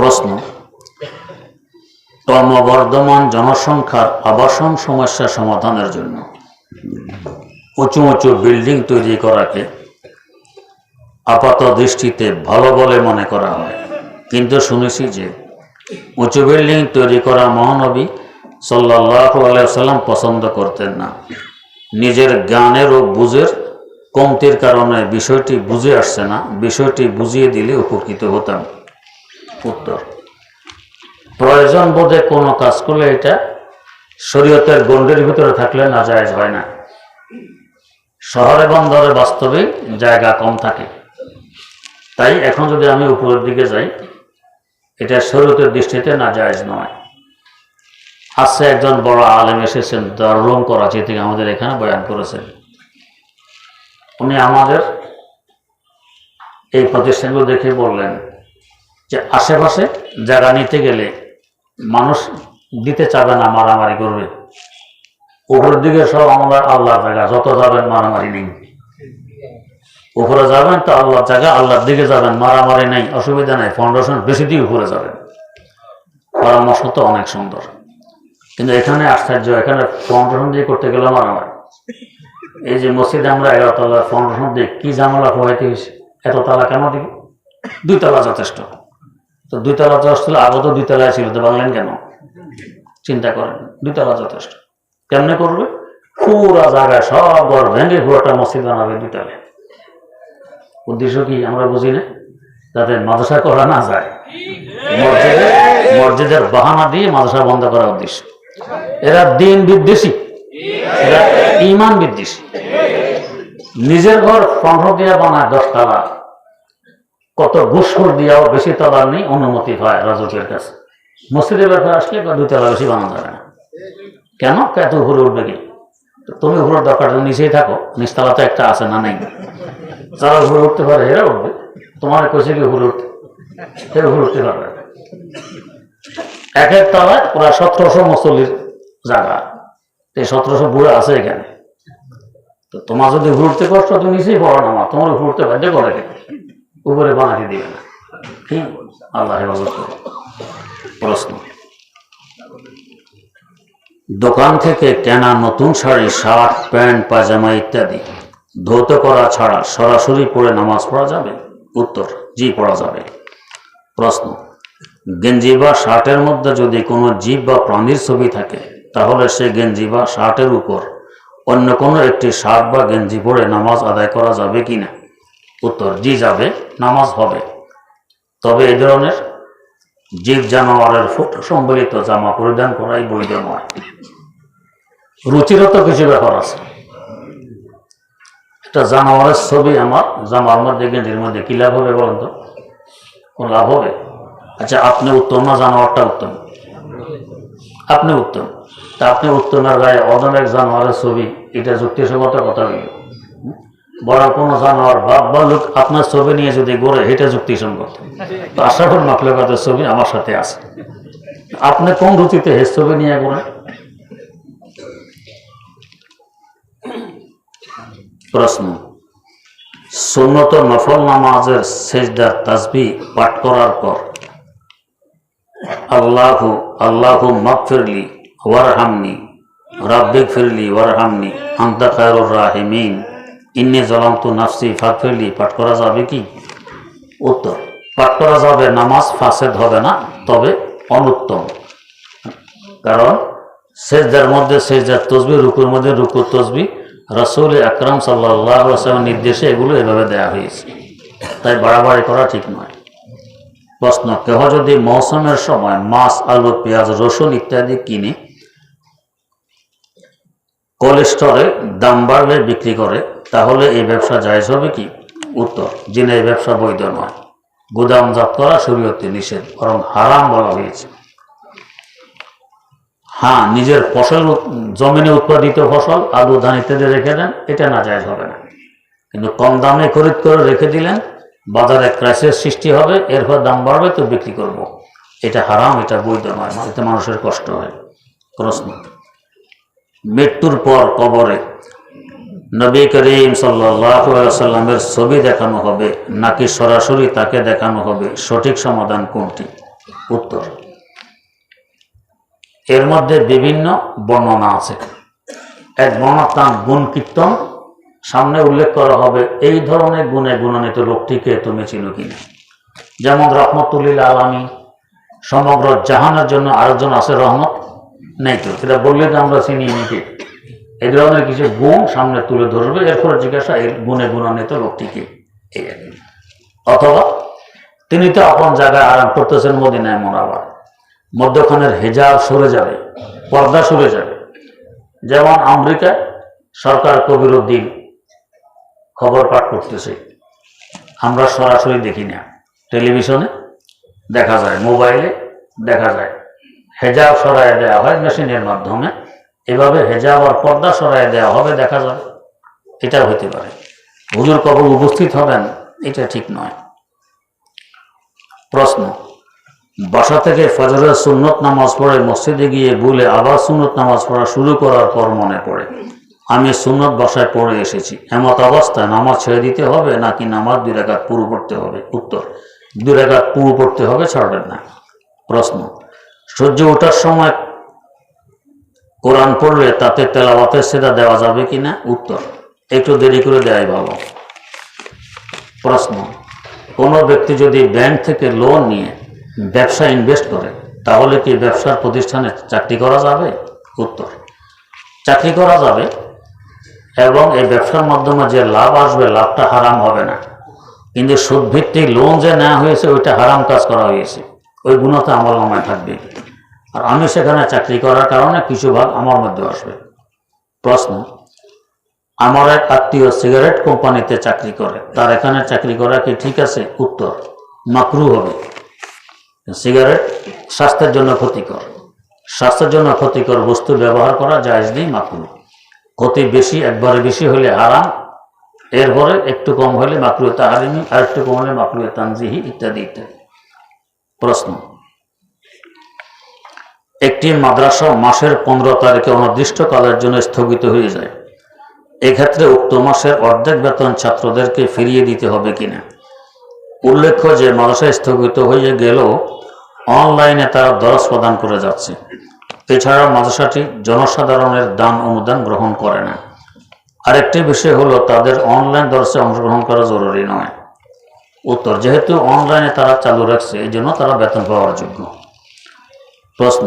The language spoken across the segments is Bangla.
প্রশ্ন। ক্রমবর্ধমান জনসংখ্যার আবাসন সমস্যা সমাধানের জন্য। উঁচু উঁচু বিল্ডিং তৈরি করাকে আপাত দৃষ্টিতে ভালো বলে মনে করা হয়। কিন্তু শুনেছি যে উঁচু বিল্ডিং তৈরি করা মহানবী সাল্লাহ আলাইসাল্লাম পছন্দ করতেন না। নিজের জ্ঞানের ও বুঝের কমতির কারণে বিষয়টি বুঝে আসছে না। বিষয়টি বুঝিয়ে দিলে উপকৃত হতাম। উত্তর প্রয়োজন বোধে কোনো কাজ করলে এটা শরীয়তের গণ্ডের ভিতরে থাকলে না জায়েজ হয় না। শহরে বন্দরে বাস্তবে জায়গা কম থাকে। তাই এখন যদি আমি উপরের দিকে যাই, এটা শরীয়তের দৃষ্টিতে না জায়েজ নয়। আজকে একজন বড় আলেম এসেছেন, দারুলম করাচি থেকে আমাদের এখানে বয়ান করেছেন। উনি আমাদের এই প্রতিষ্ঠানগুলো দেখে বললেন যে আশেপাশে জায়গা নিতে গেলে মানুষ দিতে চাবে না মারামারি করবে। উপরের দিকে সব আমরা আল্লাহর জায়গা, যত যাবেন মারামারি নেই। উপরে যাবেন তো আল্লাহর জায়গা, আল্লাহর দিকে যাবেন, মারামারি নেই, অসুবিধা নেই ফাউন্ডেশন বেশি দিয়ে উপরে যাবেন। পরামর্শ তো অনেক সুন্দর। কিন্তু এখানে আশ্চর্য, এখানে ফাউন্ডেশন দিয়ে করতে গেলে মারামারি। এই যে মসজিদে আমরা এগারো তলা ফাউন্ডেশন দিয়ে কি জামালা পোহাইতে হয়েছে এত তালা কেন দিবে? দুই তলা যথেষ্ট। তো দুই তলা যথেষ্ট ছিল আগে তো দুই তলায় ছিল, তো বাংলেন কেন? চিন্তা করেন দুই তলা যথেষ্ট। কেমনে করবে? পুরা জায়গায় সব ঘর ভেঙে পুরোটা মসজিদ বানাবে দুই তলায় উদ্দেশ্য কি আমরা বুঝি না? যাতে মাদ্রাসা করা না যায়। মসজিদে, মসজিদের বাহানা দিয়ে মাদ্রাসা বন্ধ করা উদ্দেশ্য। এরা দিন বিদ্বেষী। এরা ইমান বিদ্বেষী। নিজের ঘর পনেরো দিয়া বানায় দশ তলা কত ঘুষখোর দিয়াও বেশি তলার নেই, অনুমতি হয় রাজকের কাছে। মসজিদের ব্যাপারে আসলে বা দুই তলা বেশি বানানো যাবে না। কেন? এত উপরে উঠবে কি? তুমি উপরের দরকার নিচেই থাকো নিচতলা তো একটা আছে না নেই? যারা উপরে উঠতে পারে এরা উঠবে। তোমার কইছে কি উপরে উঠতে? এরা উপরে উঠতে পারবে। এক এক তলায় প্রায় সতেরোশো মুসল্লির জায়গা। এই সতেরোশো বুড়ো আছে এখানে। তো তোমার যদি ঘুরতে কষ্ট তুমি নিচেই পড়ো না তোমার ঘুরতে বাধ্য করে? উপরে বানাতে দিবে না। কি? আল্লাহ প্রশ্ন। দোকান থেকে কেনা নতুন শাড়ি, শার্ট, প্যান্ট পাজামা ইত্যাদি ধৌত করা ছাড়া সরাসরি পরে নামাজ পড়া যাবে? উত্তর, জি, পড়া যাবে। প্রশ্ন। গেঞ্জি বা শার্টের মধ্যে যদি কোনো জীব বা প্রাণীর ছবি থাকে, তাহলে সে গেঞ্জি বা শার্টের উপর অন্য কোনো একটি শার্ট বা গেঞ্জি পরে নামাজ আদায় করা যাবে কি না উত্তর জি যাবে, নামাজ হবে। তবে এই ধরনের জীব জানোয়ারের ফটো সম্বলিত জামা পরিধান করাই বৈধ নয়। রুচিরও তো কিছু ব্যাপার আছে। একটা জানোয়ারের ছবি আমার জামার মধ্যে গেঞ্জির মধ্যে কি লাভ হবে বলেন তো? কোন লাভ হবে? আচ্ছা আপনি উত্তম না জানোয়ারটা উত্তম? আপনি উত্তম। তা আপনি উত্তমের গায়ে অদম এক জানোয়ারের ছবি, এটা যুক্তিসঙ্গত কথা হইল বড় কোনো জানোয়ার বা লোক আপনার ছবি নিয়ে যদি গড়ে এটা যুক্তিসঙ্গত তো আশরাফুল মাকলুকাতের ছবি আমার সাথে আছে। আপনি কোন রুচিতে হের ছবি নিয়ে গড়ে প্রশ্ন। সুন্নত নফল নামাজের সেজদার তাসবি পাঠ করার পর আল্লাহু আল্লাহু মাগফিরলি ওয়ারহামনি রাব্বিক ফিরলি ওয়ারহামনি, আন্তা খায়রুর রাহিমিন। ইন্নি জলামতু নাফসি ফাগফিরলি পাঠ করা যাবে কি? উত্তর পাঠ করা যাবে নামাজ ফাসেদ হবে না, তবে অনুত্তম। কারণ সেজদার মধ্যে সেজদার তসবি, রুকুর মধ্যে রুকুর তসবি, রসুল আকরাম সাল্লাহ আসলামের নির্দেশে এগুলো এভাবে দেয়া হয়েছে। তাই বাড়াবাড়ি করা ঠিক নয়। প্রশ্ন, কেহ যদি মৌসুমের সময় মাছ, আলু, পেঁয়াজ, রসুন ইত্যাদি কিনে কোল্ড স্টোরে দাম বাড়লে বিক্রি করে তাহলে এই ব্যবসা জায়জ হবে কি? উত্তর যিনি এই ব্যবসা বৈধ নয়। গুদামজাত করা শরীয়তে নিষেধ, বরং হারাম বলা হয়েছে। হ্যাঁ নিজের ফসল জমিনে উৎপাদিত ফসল আলু ধান ইত্যাদি রেখে দেন, এটা না জায়জ হবে না। কিন্তু কম দামে খরিদ করে রেখে দিলেন, বাজারে ক্রাইসিস সৃষ্টি হবে, এরপর দাম বাড়বে, তো বিক্রি করব। এটা হারাম, এটা বৈধ নয়, এতে মানুষের কষ্ট হয়। প্রশ্ন, মৃত্যুর পর কবরে নবী করিম সাল্লামের ছবি দেখানো হবে নাকি সরাসরি তাকে দেখানো হবে? সঠিক সমাধান কোনটি? উত্তর। এর মধ্যে বিভিন্ন বর্ণনা আছে। এক বর্ণনা তার গুণ কীর্তন। সামনে উল্লেখ করা হবে এই ধরনের গুণে গুণান্বিত লোকটিকে তুমি চিনো কিনা? যেমন রহমতুল্লিল আলমী সমগ্র জাহানের জন্য আরেকজন আছে রহমত। নেই তো? সেটা বললে আমরা চিনি নাকি এই ধরনের কিছু গুণ সামনে তুলে ধরবে, এরপরে জিজ্ঞাসা এই গুণে গুণান্বিত লোকটিকে অথবা তিনি তো আপন জায়গায় আরাম করতেছেন, মদিনায় মোরাবার মধ্যখানের হেজাব সরে যাবে, পর্দা সরে যাবে। যেমন আমেরিকায় সরকার কবিরুদ্দিন খবর পাঠ করতেছে, আমরা সরাসরি দেখি না। টেলিভিশনে দেখা যায়, মোবাইলে দেখা যায়। হেজাব সরাই দেওয়া হয় মেশিনের মাধ্যমে। এভাবে হেজাব আর পর্দা সরাই দেওয়া হবে, দেখা যাবে এটা হইতে পারে। হুজুর কবর উপস্থিত হবেন, এটা ঠিক নয়। প্রশ্ন, বাসা থেকে ফজরের সুন্নত নামাজ পড়ে মসজিদে গিয়ে ভুলে আবার সুন্নত নামাজ পড়া শুরু করার পর মনে পড়ে, আমি সুন্নত বাসায় পড়ে এসেছি। এমত অবস্থায় নামাজ ছেড়ে দিতে হবে নাকি নামাজ দুই রেখাত পুরো পড়তে হবে? উত্তর, দুই রেখাত পুরো পড়তে হবে, ছাড়বেন না। প্রশ্ন, সূর্য ওঠার সময় কোরআন পড়লে তাতে তেলাওয়াতের সেদা দেওয়া যাবে কিনা উত্তর। একটু দেরি করে দেয় ভালো। প্রশ্ন, কোনো ব্যক্তি যদি ব্যাংক থেকে লোন নিয়ে ব্যবসা ইনভেস্ট করে, তাহলে কি ব্যবসার প্রতিষ্ঠানে চাকরি করা যাবে? উত্তর। চাকরি করা যাবে এবং এই ব্যবসার মাধ্যমে যে লাভ আসবে, লাভটা হারাম হবে না। কিন্তু সুদভিত্তিক লোন যে নেওয়া হয়েছে, ওইটা হারাম কাজ করা হয়েছে। ওই গুণতে আমার মনে থাকবে। আর আমি সেখানে চাকরি করার কারণে কিছু ভাগ আমার মধ্যে আসবে। প্রশ্ন, আমার এক আত্মীয় সিগারেট কোম্পানিতে চাকরি করে, তার এখানে চাকরি করা কি ঠিক আছে? উত্তর, মাকরু হবে। সিগারেট স্বাস্থ্যের জন্য ক্ষতিকর। স্বাস্থ্যের জন্য ক্ষতিকর বস্তু ব্যবহার করা জায়জ নেই, মাকরু। ক্ষতি বেশি, একবারে বেশি হলে হারাম, এরপরে একটু কম হলে মাকরু তাহারিমি আর একটু কম হলে মাকরু তানজিহি ইত্যাদি ইত্যাদি। প্রশ্ন একটি মাদ্রাসা মাসের পনেরো তারিখে অনির্দিষ্টকালের জন্য স্থগিত হয়ে যায়। এক্ষেত্রে উক্ত মাসের অর্ধেক বেতন ছাত্রদেরকে ফিরিয়ে দিতে হবে কিনা? উল্লেখ্য যে মাদ্রাসা স্থগিত হয়ে গেলেও অনলাইনে তারা দরস প্রদান করে যাচ্ছে। এছাড়া মাদ্রাসাটি জনসাধারণের দান অনুদান গ্রহণ করে না। আরেকটি বিষয় হলো তাদের অনলাইন দর্শে অংশগ্রহণ করা জরুরি নয়। উত্তর, যেহেতু অনলাইনে তারা চালু রাখছে এই জন্য তারা বেতন পাওয়ার যোগ্য। প্রশ্ন,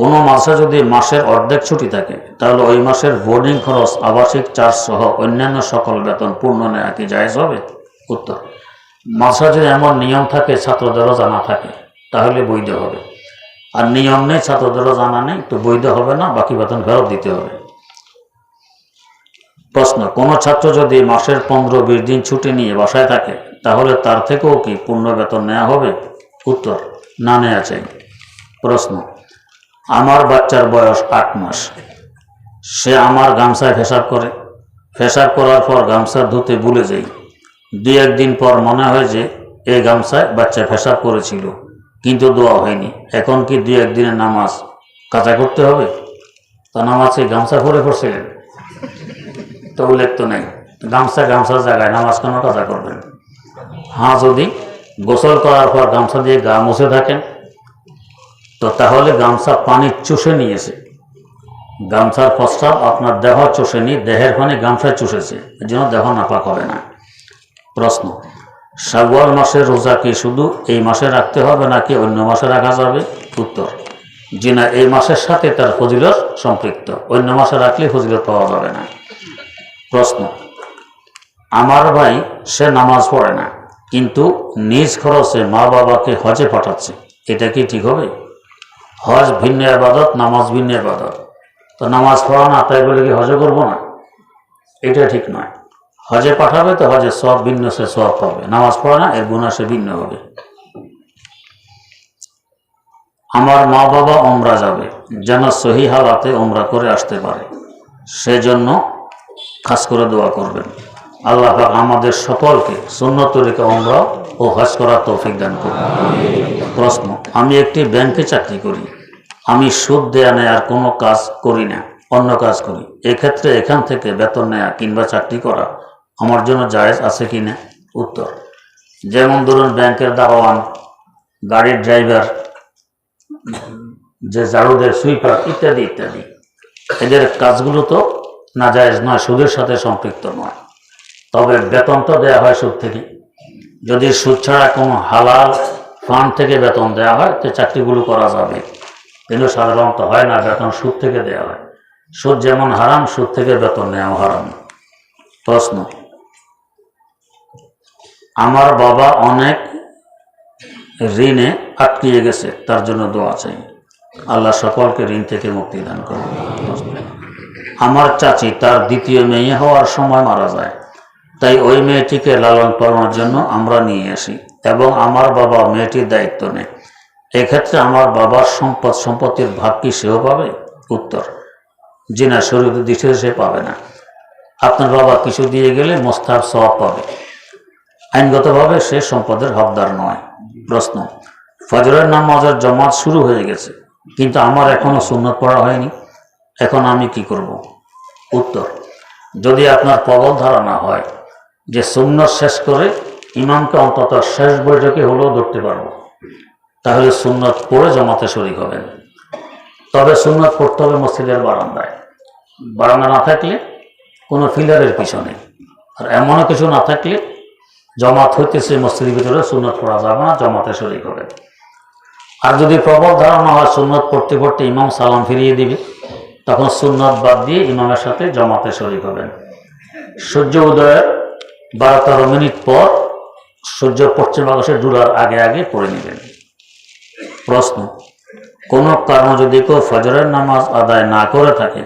কোনো মাসে যদি মাসের অর্ধেক ছুটি থাকে, তাহলে ওই মাসের বোর্ডিং খরচ, আবাসিক চার্জ সহ অন্যান্য সকল বেতন পূর্ণ নেওয়া কি জায়জ হবে? উত্তর, মাসে যদি এমন নিয়ম থাকে ছাত্রদেরও জানা থাকে, তাহলে বৈধ হবে। আর নিয়ম নেই ছাত্রদেরও জানা নেই, তো বৈধ হবে না, বাকি বেতন ফেরত দিতে হবে। প্রশ্ন, কোনো ছাত্র যদি মাসের পনেরো বিশ দিন ছুটি নিয়ে বাসায় থাকে, তাহলে তার থেকেও কি পূর্ণ বেতন নেওয়া হবে? উত্তর, না নেওয়া চাই। প্রশ্ন, আমার বাচ্চার বয়স আট মাস, সে আমার গামছায় ফেসাব করে ফেসাব করার পর গামছা ধুতে ভুলে যাই দুই একদিন পর মনে হয় যে এই গামছায় বাচ্চা ফেসাব করেছিল, কিন্তু দোয়া হয়নি। এখন কি দুই একদিনের নামাজ কাজা করতে হবে? তো নামাজে গামছা পরে পড়ছিলেন? তো উল্লেখ তো নেই। গামছা গামছার জায়গায় নামাজ কেন কাজা করবেন? হ্যাঁ যদি গোসল করার পর গামছা দিয়ে গা মুছে থাকেন তো তাহলে গামছা পানি চুষে নিয়েছে। গামছার প্রস্তাব আপনার দেহ চষে নিয়ে দেহের পানি গামছায় চুষেছে। এর জন্য দেহ নাপাক হবে না। প্রশ্ন, শাওয়াল মাসের রোজা কি শুধু এই মাসে রাখতে হবে নাকি অন্য মাসে রাখা যাবে? উত্তর জি না এই মাসের সাথে তার ফজিলত সম্পৃক্ত। অন্য মাসে রাখলে ফজিলত পাওয়া যাবে না। প্রশ্ন, আমার ভাই সে নামাজ পড়ে না, কিন্তু নিজ খরচে মা বাবাকে হজে পাঠাচ্ছে। এটা কি ঠিক হবে? হজ ভিন্ন আবাদত নামাজ ভিন্ন আবাদত তো নামাজ পড়া না, তাই বলে কি হজে করব না? এটা ঠিক নয়। হজে পাঠাবে তো হজে সব ভিন্ন, সে সব পাবে। নামাজ পড়া না, এর গুণা সে ভিন্ন হবে। আমার মা বাবা ওমরা যাবে, যেন সহি হালাতে ওমরা করে আসতে পারে। সেজন্য খাস করে দোয়া করবেন। আল্লাহ আমাদের সকলকে সুন্নত তরিকা ওমরা ও হজ করার তৌফিক দান করুন। প্রশ্ন, আমি একটি ব্যাংকে চাকরি করি। আমি সুদ দেয়া নেয়ার কোনো কাজ করি না, অন্য কাজ করি। এক্ষেত্রে এখান থেকে বেতন নেয়া কিংবা চাকরি করা আমার জন্য জায়েজ আছে কি না? উত্তর, যেমন ধরুন ব্যাংকের দারোয়ান, গাড়ির ড্রাইভার, যে ঝাড়ুদের সুইপার ইত্যাদি ইত্যাদি। এদের কাজগুলো তো নাজায়েজ নয়, সুদের সাথে সম্পৃক্ত নয়। তবে বেতন তো দেওয়া হয় সুদ থেকে। যদি সুদ ছাড়া কোনো হালাল ফান্ড থেকে বেতন দেওয়া হয়, তো চাকরিগুলো করা যাবে। কিন্তু সাধারণত হয় না, বেতন সুদ থেকে দেওয়া হয়। সুদ যেমন হারাম, সুদ থেকে বেতন নেওয়া হারাম। প্রশ্ন, আমার বাবা অনেক ঋণে আটকিয়ে গেছে, তার জন্য দোয়া চাই। আল্লাহ সকলকে ঋণ থেকে মুক্তি দান করুন। আমার চাচি তার দ্বিতীয় মেয়ে হওয়ার সময় মারা যায়। তাই ওই মেয়েটিকে লালন পালনের জন্য আমরা নিয়ে আসি এবং আমার বাবা মেয়েটির দায়িত্ব নেয়। এক্ষেত্রে আমার বাবার সম্পদ সম্পত্তির ভাগ কি সেও পাবে? উত্তর জি না শরীর দৃষ্টিতে সে পাবে না। আপনার বাবা কিছু দিয়ে গেলে মোস্তার সওয়াব পাবে। আইনগতভাবে সে সম্পদের হকদার নয়। প্রশ্ন, ফজরের নামাজের জমাত শুরু হয়ে গেছে, কিন্তু আমার এখনও সুন্নত পড়া হয়নি। এখন আমি কি করব? উত্তর, যদি আপনার প্রবল ধারণা হয় যে সুন্নত শেষ করে ইমামকে অন্তত শেষ বৈঠকে হলেও ধরতে পারব। তাহলে সুন্নত পড়ে জমাতে শরিক হবেন। তবে সুন্নত পড়তে হবে মসজিদের বারান্দায়। বারান্দা না থাকলে কোনো ফিলারের পিছনে। আর এমনও কিছু না থাকলে জমাত হইতেছে মসজিদের ভিতরে সুন্নত পড়া যাবে না, জমাতে শরিক হবে। আর যদি প্রবল ধারণা হয় সুন্নত পড়তে পড়তে ইমাম সালাম ফিরিয়ে দিবে, তখন সুন্নত বাদ দিয়ে ইমামের সাথে জমাতে শরিক হবেন। সূর্য উদয়ের বারো তেরো মিনিট পর সূর্য পশ্চিম আকাশে ডুলার আগে আগে পড়ে নেবেন প্রশ্ন, কোনো কারণ যদি কেউ ফজরের নামাজ আদায় না করে থাকে,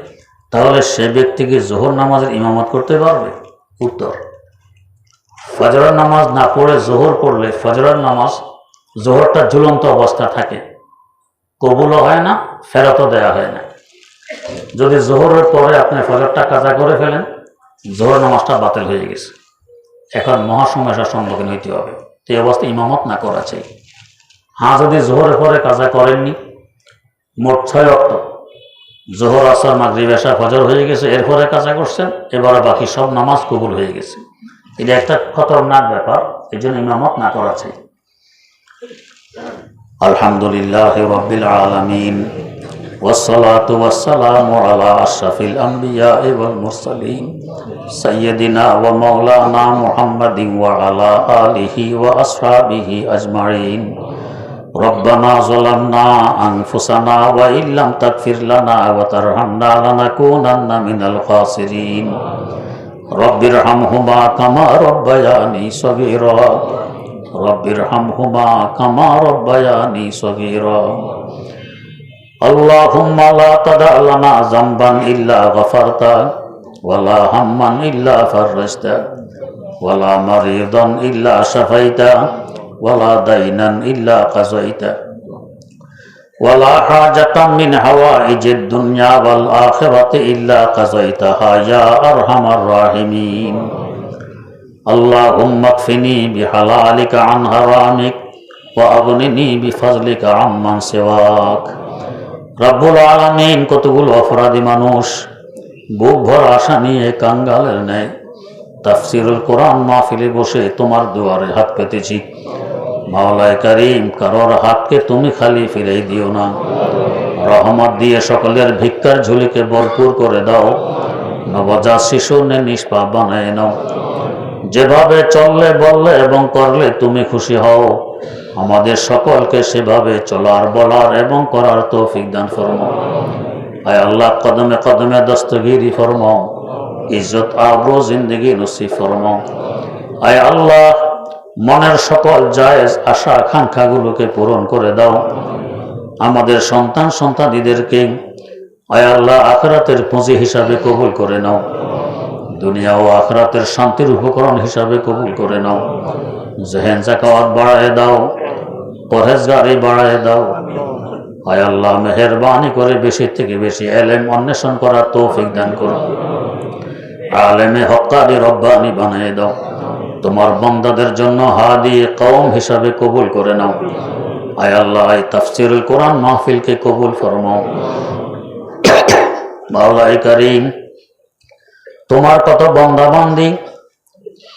তাহলে সে ব্যক্তিকে জোহর নামাজের ইমামত করতে পারবে? উত্তর, ফজরের নামাজ না পড়ে জোহর পড়লে ফজরের নামাজ জোহরটা ঝুলন্ত অবস্থা থাকে। কবুলও হয় না, ফেরতও দেওয়া হয় না। যদি জোহরের পরে আপনি ফজরটা কাজা করে ফেলেন, জোহর নামাজটা বাতিল হয়ে গেছে। এখন মহা সমস্যার সম্মুখীন হইতে হবে। এই অবস্থায় ইমামত না করা চাই। হ্যাঁ যদি জোহরের পরে কাজা করেননি, মোট ছয় অক্ট জোহর, আসর, মাগরিব এসা ফজর হয়ে গেছে, এরপরে কাজা করছেন, এবারে বাকি সব নামাজ কবুল হয়ে গেছে। এটা একটা খতরনাক ব্যাপার, এই জন্য ইমামত না করা চাই। আলহামদুলিল্লাহ রবিল আলমিন। والصلاة والسلام على أشرف الأنبياء والمرسلين سيدنا ومولانا محمد وعلى آله وأصحابه أجمعين. ربنا ظلمنا أنفسنا وإن لم تغفر لنا وترحمنا لنكونن من الخاسرين. رب ارحمهما كما ربياني صغيرا. رب ارحمهما كما ربياني صغيرا. اللهم لا تدع لنا ذنبا إلا غفرته ولا هما إلا فرجته ولا مريضا إلا شفيته ولا دينا إلا قضيته ولا حاجة من حوائج الدنيا والآخرة إلا قضيتها يا أرحم الراحمين اللهم اكفني بحلالك عن حرامك وأغنني بفضلك عمن سواك রব্বুল আলমিন কতগুলো অপরাধী মানুষ বুক ভর আশা নিয়ে কাঙ্গালের নেয় তাফসিরুল কোরআন মাহফিলে বসে তোমার দুয়ারে হাত পেতেছি। মাওলায় করিম, কারোর হাতকে তুমি খালি ফিরে দিও না। রহমত দিয়ে সকলের ভিক্ষার ঝুলিকে ভরপুর করে দাও। নবজাত শিশু নে নিষ্পাপ বানায় নাও। যেভাবে চললে বললে এবং করলে তুমি খুশি হও। আমাদের সকলকে সেভাবে চলার, বলার এবং করার তৌফিক দান ফরমাও। আয় আল্লাহ, কদমে কদমে দস্তগিরি ফরমাও। ইজ্জত, আবরো জিন্দগি নসিব ফরমাও। আয় আল্লাহ, মনের সকল জায়েজ আশা আকাঙ্ক্ষাগুলোকে পূরণ করে দাও। আমাদের সন্তান সন্তানীদেরকে আয় আল্লাহ আখরাতের পুঁজি হিসাবে কবুল করে নাও। দুনিয়া ও আখরাতের শান্তির উপকরণ হিসাবে কবুল করে নাও। জেহেন জাকাওয়াত বাড়ায় দাও। পরহেজগারি বাড়ায় দাও। হায় আল্লাহ মেহরবানি করে বেশি থেকে বেশি এলেম অন্বেষণ করার তৌফিক দান করো। আলেমে হকারি রব্বানি বানিয়ে দাও। তোমার বন্দাদের জন্য হাদি কওম হিসাবে কবুল করে নাও। আয় আল্লাহ তাফসিরুল কোরআন মাহফিলকে কবুল ফরমাও। মাওলাই করিম, তোমার কত বন্দাবন্দি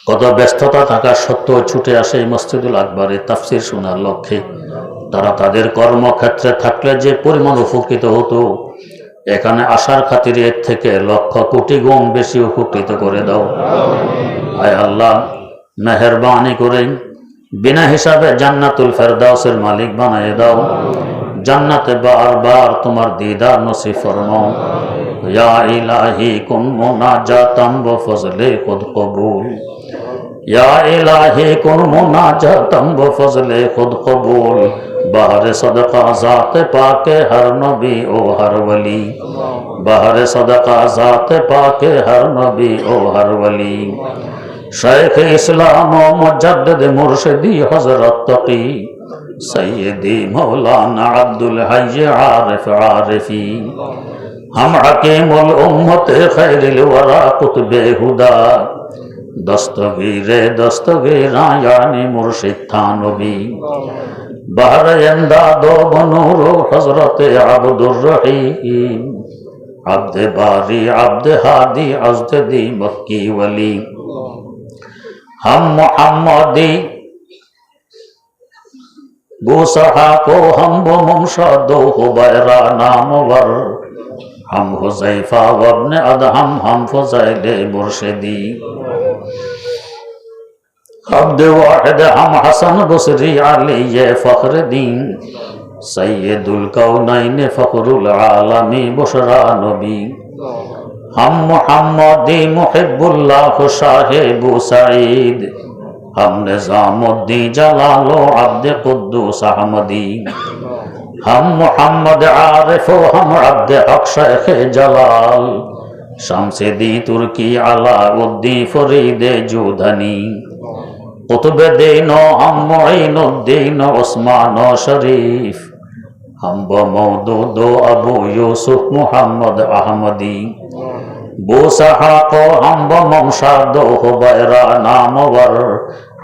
কত ব্যস্ততা থাকা সত্ত্বেও ছুটে আসে এই মসজিদুল আকবরে তাফসির শোনার লক্ষ্যে। তারা তাদের কর্মক্ষেত্রে থাকলে যে পরিমাণ উপকৃত হতো, এখানে আসার খাতিরে এর থেকে লক্ষ কোটি গুণ বেশি উপকৃত করে দাও। আয় আল্লাহ, মেহরবানি করে বিনা হিসাবে জান্নাতুল ফেরদাউসের মালিক বানিয়ে দাও। জান্নাতে বারবার তোমার দিদার নসিব ফরমাও। ইয়া ইলাহি কুন মুনাজাতাম ব ফজলে খুদ কবুল। ইয়া ইলাহি, কুন মুনাজাতাম ব ফজলে, খুদ, কবুল। বাহরে সদকা জাতে পাকে, হর নবী ও হর ওলি বাহরে সদকা জাতে পাকে, হর নবী ও হর ওলি শেখ ইসলাম ও দস্তবীরে দস্তগীর আয়ানি মুর্শিদ থানবী। বনুর হজরতে আবদুর রহিম। আব্দে বারি, আব্দে হাদি, আজদে দি মক্কি ওয়ালি। হাম মুহাম্মদি গো কো হম নামবর হাম হুজাইফা ওয়াবনে আদহাম, হাম ফুজাইলে মুর্শিদি। আব্দে ওয়াহিদ, হাম হাসান বসরি আলিয়ে ফখরে দিন সৈয়দুল কাউনাইনে ফখরুল আলামি বসরা নবী। হাম মুহাম্মদি মুহিবুল্লাহ সাহেবু সাঈদ। হাম নিজামুদ্দিন জালালো আব্দে কুদ্দুস আহমদি। ہم محمد عارف و ہم عبد حق شیخ جلال شمس دی ترکی علا ودی فرید جودھنی قطب دین و ہم معین الدین عثمان و شریف ہم بمودود و ابو یوسف محمد احمدی بو سحاق و ہم بممشاد و حبیرہ نامور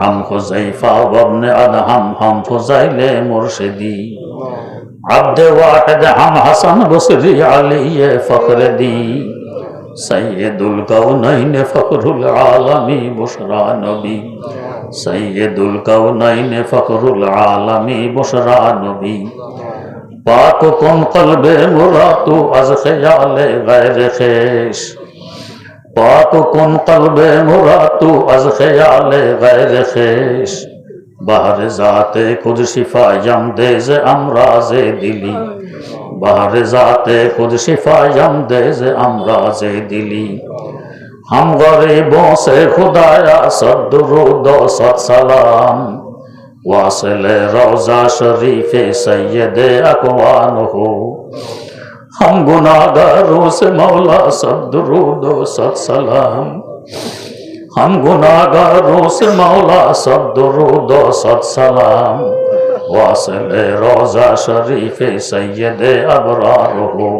ہم خزیفہ و ابن ادہم ہم فضیل مرشدی عبد واحد ہم حسن بصری علی فخر دی سید القونین فخر العالمی بشرا نبی سید القونین فخر العالمی بشرا نبی پاک کن قلب مرا تو از خیال غیر خیش پاک کن قلب مرا تو از خیال غیر خیش বাহারে জাতে খুদ শিফায় জাম দে যে আমরা যে দিলি। বাহারে জাতে খুদ শিফায় জাম দে যে আমরা যে দিলি। হাম গরে বসে খুদায়া সদ্দুরুদ সৎসালাম ওয়াসলে রওজা শরীফে সৈয়দে আকওয়ান হো। হাম গুনাগারো সে মৌলা সদ্দুরুদ সৎসালাম हम गुनागारों से मौला सदरुद सत सलाम वासल रोजा शरीफ सैयद अबरार हो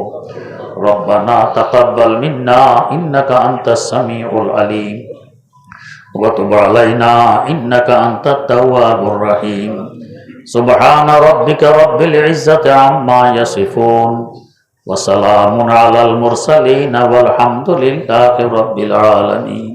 रब्बना तकब्बल मिन्ना इन्नका अंतस समीउल अलीम وتب علينا إنك أنت التواب الرحيم سبحان ربك رب العزة عما يصفون وسلام على المرسلين والحمد لله رب العالمين